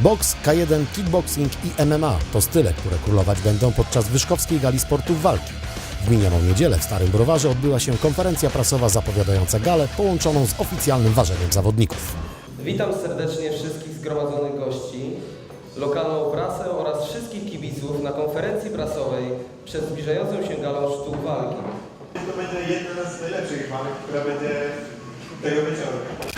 Boks, K1, kickboxing i MMA to style, które królować będą podczas Wyszkowskiej Gali Sportów Walki. W minioną niedzielę w Starym Browarze odbyła się konferencja prasowa zapowiadająca galę połączoną z oficjalnym ważeniem zawodników. Witam serdecznie wszystkich zgromadzonych gości, lokalną prasę oraz wszystkich kibiców na konferencji prasowej przed zbliżającą się galą sztuk walki. To będzie jedna z najlepszych walk, która będzie tego wieczoru.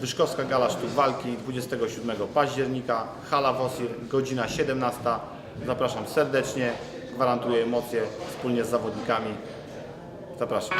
Wyszkowska Gala Sztuk Walki 27 października, Hala Wosir, godzina 17. Zapraszam serdecznie, gwarantuję emocje wspólnie z zawodnikami. Zapraszam.